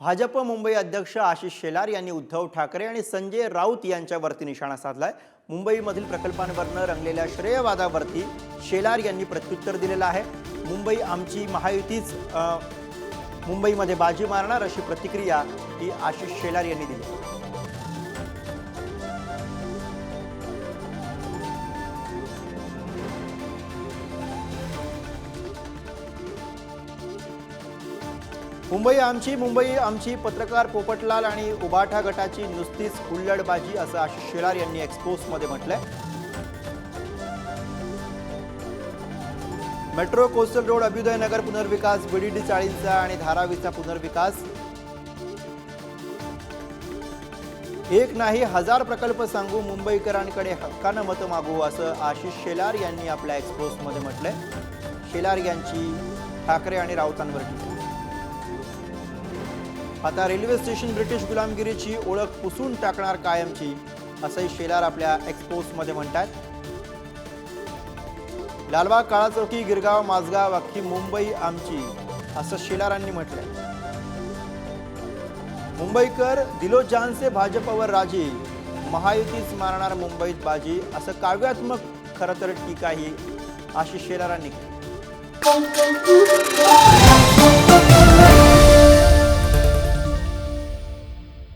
भाजप मुंबई अध्यक्ष आशिष शेलार यांनी उद्धव ठाकरे आणि संजय राऊत यांच्यावरती निशाणा साधलाय. मुंबईमधील प्रकल्पांवरनं रंगलेल्या श्रेयवादावरती शेलार यांनी प्रत्युत्तर दिलेलं आहे. मुंबई आमची महायुतीच मुंबईमध्ये बाजी मारणार अशी प्रतिक्रिया ही आशिष शेलार यांनी दिली. मुंबई आमची मुंबई आमची पत्रकार पोपटलाल आणि उबाठा गटाची नुसतीच हुल्लडबाजी असं आशिष शेलार यांनी एक्सपोजमध्ये म्हटलंय. Metro coastal road Abhyudaya Nagar पुनर्विकास बीडीडी चाळींचा आणि धारावीचा पुनर्विकास. एक नाही हजार प्रकल्प सांगू मुंबईकरांकडे हक्कानं मतं मागू असं आशिष शेलार यांनी आपल्या एक्सपोजमध्ये म्हटलंय. शेलार यांची ठाकरे आणि राऊतांवर टीका आता रेल्वे स्टेशन ब्रिटिश गुलामगिरीची ओळख पुसून टाकणार कायमची असंही शेलार आपल्या एक्सपोजमध्ये म्हणतात. लालबाग काळा चौकी गिरगाव माझगाव अख्खी मुंबई आमची असं शेलारांनी म्हटलंय. मुंबईकर दिलो जानसे भाजपवर राजी महायुतीच मारणार मुंबईत बाजी असं काव्यात्मक खरं तर टीकाही आशिष शेलारांनी केली.